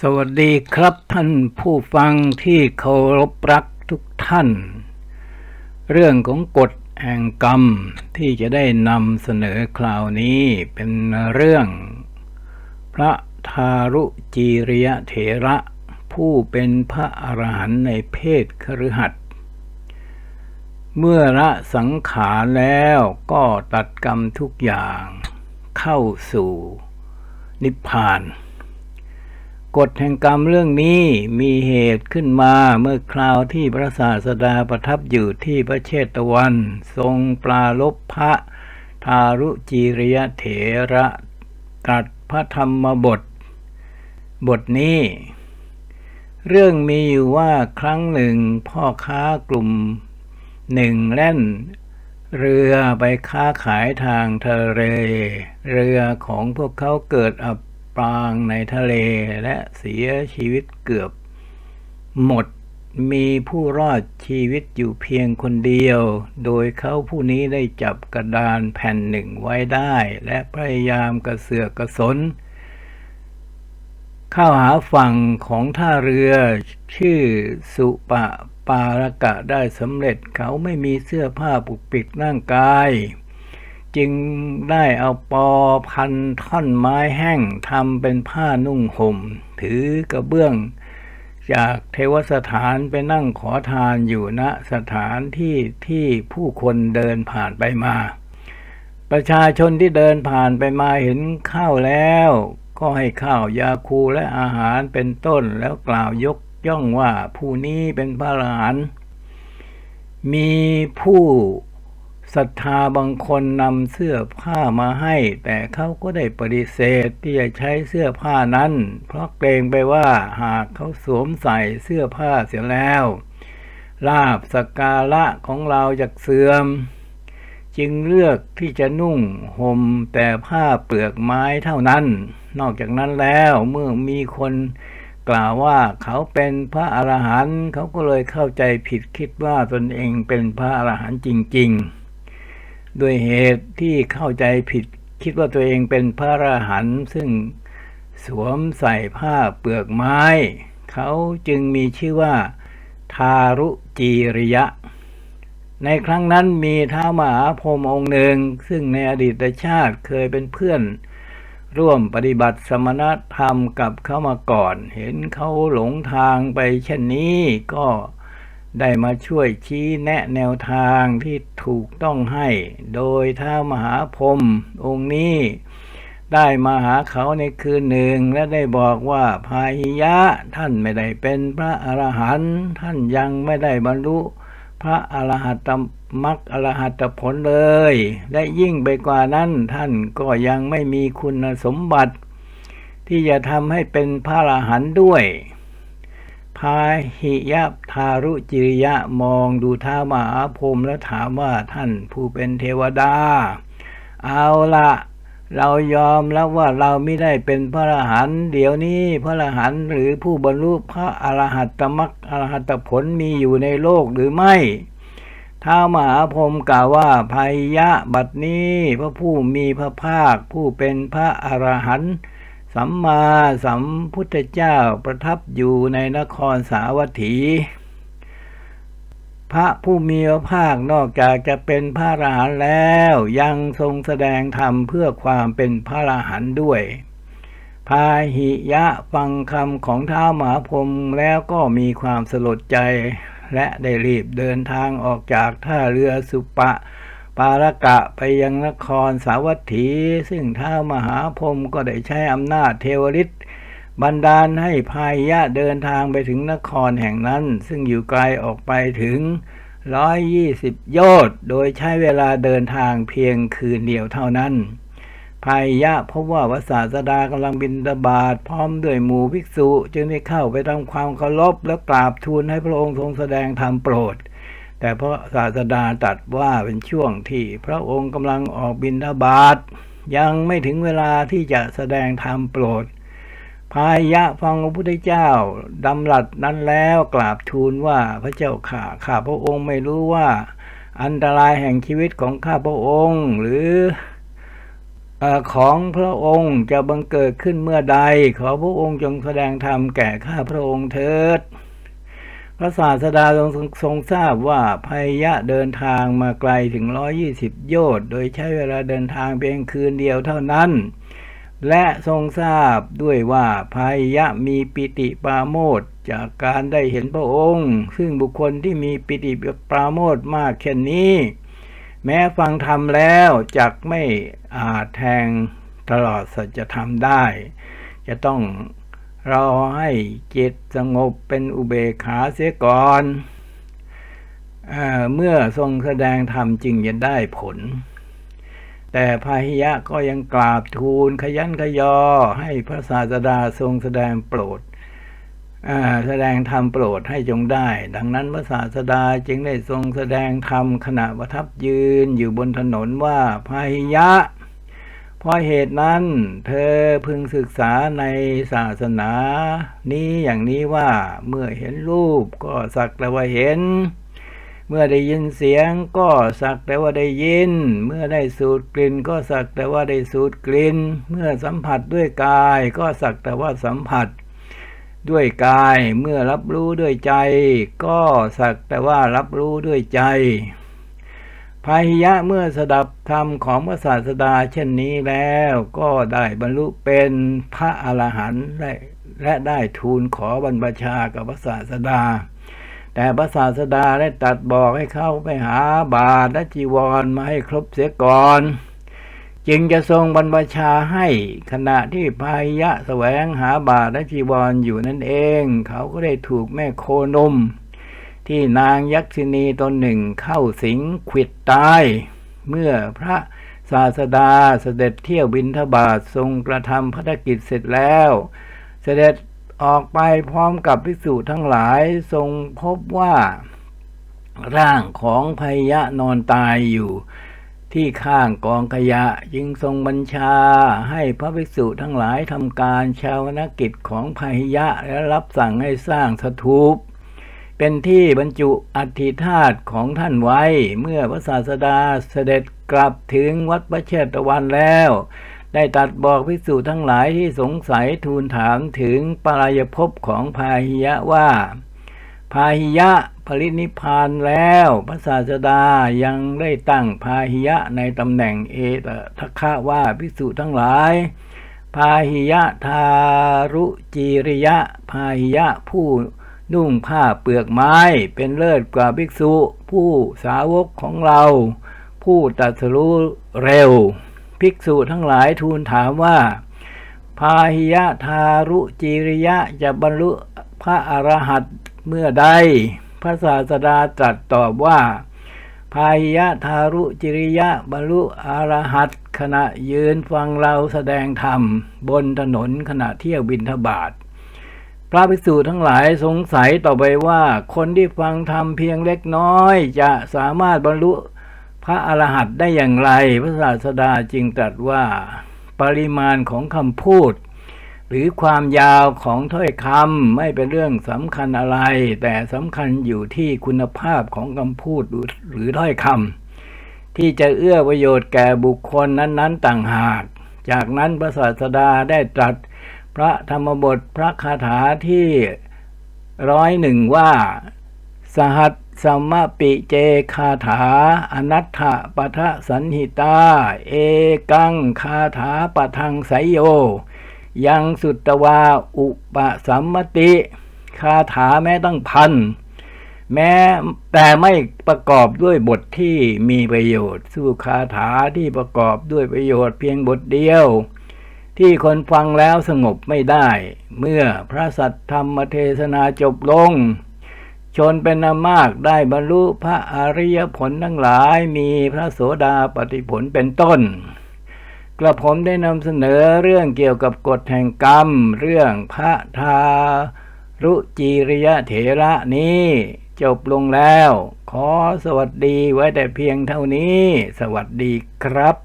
สวัสดีครับท่านผู้ฟังที่เคารพรักทุกท่าน เรื่องของกฎแห่งกรรมที่จะได้นำเสนอคราวนี้เป็นเรื่อง พระทารุจีริยเถระ ผู้เป็นพระอรหันต์ในเพศคฤหัสถ์เมื่อละสังขารแล้วก็ตัดกรรมทุกอย่างเข้าสู่นิพพาน กฎแห่งกรรมเรื่องนี้มีเหตุขึ้นมาเมื่อคราวที่พระศาสดาประทับอยู่ที่พระเชตวัน ทรงปลาลบพระทารุจีริยเถระตรัสพระธรรมบท บทนี้ เรื่องมีอยู่ว่าครั้งหนึ่งพ่อค้ากลุ่มหนึ่งแล่น เรือไปค้าขายทางทะเล เรือของพวกเขาเกิดอับ ปางในทะเลและเสียชีวิตเกือบ หมดมีผู้รอดชีวิตอยู่เพียงคนเดียว โดยเขาผู้นี้ได้จับกระดานแผ่นหนึ่งไว้ได้ และพยายามกระเสือกกระสน เข้าหาฝั่งของท่าเรือชื่อสุปะปารกะได้สำเร็จเขาไม่มีเสื้อผ้าปกปิดร่างกาย จึงได้เอาปอพันท่อนไม้แห้งทำเป็นผ้านุ่งห่ม ถือกระเบื้อง จากเทวสถานไปนั่งขอทานอยู่ณสถานที่ที่ผู้คนเดินผ่านไปมา ประชาชนที่เดินผ่านไปมาเห็นข้าวแล้ว ก็ให้ข้าวยาคูและอาหารเป็นต้นแล้วกล่าวยกย่องว่าผู้นี้เป็นพระอรหันมีผู้ ศรัทธาบางคนนำเสื้อผ้ามาให้ แต่เขาก็ได้ปฏิเสธที่จะใช้เสื้อผ้านั้น เพราะเกรงไปว่าหากเขาสวมใส่เสื้อผ้าเสียแล้วลาบสกการะของเราจะเสื่อม จึงเลือกที่จะนุ่งห่มแต่ผ้าเปลือกไม้เท่านั้น นอกจากนั้นแล้วเมื่อมีคนกล่าวว่าเขาเป็นพระอรหันต์เขาก็เลยเข้าใจผิดคิดว่าตนเองเป็นพระอรหันต์จริง ๆ ด้วยเหตุที่เข้าใจผิดคิดว่าตัวเองเป็นพระอรหันต์ซึ่งสวมใส่ผ้าเปลือกไม้ เขาจึงมีชื่อว่า ทารุจีริยะ ในครั้งนั้นมีท้ามหาพรหมองค์หนึ่ง ซึ่งในอดีตชาติเคยเป็นเพื่อน ร่วมปฏิบัติสมณธรรมกับเขามาก่อน เห็นเขาหลงทางไปเช่นนี้ก็ ได้มาช่วยชี้แนะแนวทางที่ถูกต้องให้ โดยท้ามหาพรมองค์นี้ ได้มาหาเขาในคืนหนึ่งและได้บอกว่าพาหิยะท่านไม่ได้เป็นพระอรหันต์ท่านยังไม่ได้บรรลุพระอรหัตมรรคอรหัตผลเลย และยิ่งไปกว่านั้นท่านก็ยังไม่มีคุณสมบัติ ที่จะทำให้เป็นพระอรหันต์ด้วย พาหิยะทารุจิริยะมองดูท้ามหาพรมแล้วถามว่าท่านผู้เป็นเทวดา เอาละเรายอมแล้วว่าเราไม่ได้เป็นพระอรหันต์เดี๋ยวนี้พระอรหันต์หรือผู้บรรลุพระอรหัตตมรรคอรหัตผลมีอยู่ในโลกหรือไม่ท้ามหาพรมกล่าวว่าภัยยะบัดนี้พระผู้มีพระภาคผู้เป็นพระอรหันต์ สัมมาสัมพุทธเจ้าประทับอยู่ในนครสาวัตถี พระผู้มีพระภาคนอกจากจะเป็นพระอรหันต์แล้วยังทรงแสดงธรรมเพื่อความเป็นพระอรหันต์ด้วย พาหิยะฟังคำของท้ามหาพรหมแล้วก็มีความสลดใจ และได้รีบเดินทางออกจากท่าเรือสุปะ ปารกะไปยังนครสาวัตถี ซึ่งท้ามหาพรมก็ได้ใช้อำนาจเทวฤทธิ์บันดาลให้พายยะเดินทางไปถึงนครแห่งนั้น ซึ่งอยู่ไกลออกไปถึง120โยชน์โดยใช้เวลาเดินทางเพียงคืนเดียวเท่านั้นพายยะพบว่าพระศาสดากำลังบินตบาทพร้อมด้วยหมู่ภิกษุ จึงได้เข้าไปทำความเคารพและกราบทูลให้พระองค์ทรงแสดงธรรมโปรด แต่พระศาสดาตรัสว่าเป็นช่วงที่พระองค์กำลังออกบินทบาทยังไม่ถึงเวลาที่จะแสดงธรรมโปรด พายะฟังพระพุทธเจ้าดำรัสนั้นแล้วกราบทูลว่าพระเจ้าข่าข้าพระองค์ไม่รู้ว่าอันตรายแห่งชีวิตของข้าพระองค์หรืออของพระองค์จะบังเกิดขึ้นเมื่อใด ขอพระองค์จงแสดงธรรมแก่ข้าพระองค์เถิด พระศาสดาทรงทรงทราบว่าภัยะเดินทางมาไกลถึง 120 โยชน์ โดยใช้เวลาเดินทางเพียงคืนเดียวเท่านั้น และทรงทราบด้วยว่าภัยะมีปิติปราโมทจากการได้เห็นพระองค์ ซึ่งบุคคลที่มีปิติปราโมทมากเช่นนี้ แม้ฟังธรรมแล้วจักไม่อาจแทงตลอดสัจธรรมได้ จะต้อง เรอให้จิตสงบเป็นอุเบกขาเสียก่อนเอเมื่อทรงแสดงธรรมจึงจะได้ผล แต่พาหิยะก็ยังกราบทูลขยันขยอให้พระศาสดาทรงแสดงโปรดแสดงธรรมโปรดให้จงได้ ดังนั้นพระศาสดาจึงได้ทรงแสดงธรรมขณะประทับยืนอยู่บนถนนว่าพาหิยะ เพราะเหตุนั้น เธอพึงศึกษาในศาสนานี้อย่างนี้ว่าเมื่อเห็นรูปก็สักแต่ว่าเห็น เมื่อได้ยินเสียงก็สักแต่ว่าได้ยิน เมื่อได้สูดกลิ่นก็สักแต่ว่าได้สูดกลิ่น เมื่อสัมผัสด้วยกายก็สักแต่ว่าสัมผัสด้วยกายเมื่อรับรู้ด้วยใจ ก็สักแต่ว่ารับรู้ด้วยใจ พาหิยะเมื่อสดับธรรมของพระศาสดาเช่นนี้แล้วก็ได้บรรลุเป็นพระอรหันต์ได้และได้ทูลขอบรรพชากับพระศาสดา แต่พระศาสดาได้ตัดบอกให้เข้าไปหาบาตรและจีวรมาให้ครบเสียก่อน จึงจะทรงบรรพชาให้ขณะที่พาหิยะแสวงหาบาตรและจีวรออยู่นั่นเอง เขาก็ได้ถูกแม่โคนม ที่นางยักษินีตนหนึ่งเข้าสิงขวิดตาย เมื่อพระศาสดาเสด็จเที่ยวบินทบาททรงกระทำภารกิจเสร็จแล้ว เสด็จออกไปพร้อมกับภิกษุทั้งหลายทรงพบว่า ร่างของพยะนอนตายอยู่ ที่ข้างกองขยะจึงทรงบัญชาให้พระภิกษุทั้งหลายทำการชาวนกิจของพยะและรับสั่งให้สร้างสถูป เป็นที่บรรจุอัฐิธาตุของท่านไว้ เมื่อพระศาสดาเสด็จกลับถึงวัดพระเชตวันแล้ว ได้ตัดบอกภิกษุทั้งหลายที่สงสัยทูลถามถึงปรายภพของพาหิยะว่า พาหิยะปรินิพพานแล้ว พระศาสดายังได้ตั้งพาหิยะในตำแหน่งเอตทัคคะว่าภิกษุทั้งหลายพาหิยะทารุจีริยะ พาหิยะผู้ นุ่งผ้าเปลือกไม้เป็นเลิศกว่าภิกษุ ผู้สาวกของเรา ผู้ตรัสรู้เร็ว ภิกษุทั้งหลายทูลถามว่า พาหิยะทารุจีริยะจะบรรลุพระอรหันต์เมื่อใด พระศาสดาตรัสตอบว่า พาหิยะทารุจิริยะบรรลุอรหัตขณะยืนฟังเราแสดงธรรม บนถนนขณะเที่ยวบินทบาท พระภิกษุทั้งหลายสงสัยต่อไปว่า คนที่ฟังธรรมเพียงเล็กน้อย จะสามารถบรรลุพระอรหันต์ได้อย่างไร พระศาสดาจึงตรัสว่าปริมาณของคำพูด หรือความยาวของถ้อยคำไม่เป็นเรื่องสำคัญอะไร แต่สำคัญอยู่ที่คุณภาพของคำพูดหรือถ้อยคำที่จะเอื้อประโยชน์แก่บุคคลนั้น ๆ ต่างหาก จากนั้นพระศาสดาได้ตรัส พระธรรมบทพระคาถาที่ร้อยหนึ่งว่า สหัสสมปิเจคาถา อนัตถปทะสันหิตา เอกังคาถาปทังไสยโย ยังสุตตวาอุปสัมมติ คาถาแม้ตั้งพันแม้แต่ไม่ประกอบด้วยบทที่มีประโยชน์ สู้คาถาที่ประกอบด้วยประโยชน์เพียงบทเดียว ที่คนฟังแล้วสงบไม่ได้ เมื่อพระสัทธรรมเทศนาจบลง ชนเป็นนามากได้บรรลุพระอริยผลทั้งหลายมีพระโสดาปฏิผลเป็นต้น กระผมได้นำเสนอเรื่องเกี่ยวกับกฎแห่งกรรม เรื่องพระทารุจีริยะเถระนี้จบลงแล้ว ขอสวัสดีไว้แต่เพียงเท่านี้ สวัสดีครับ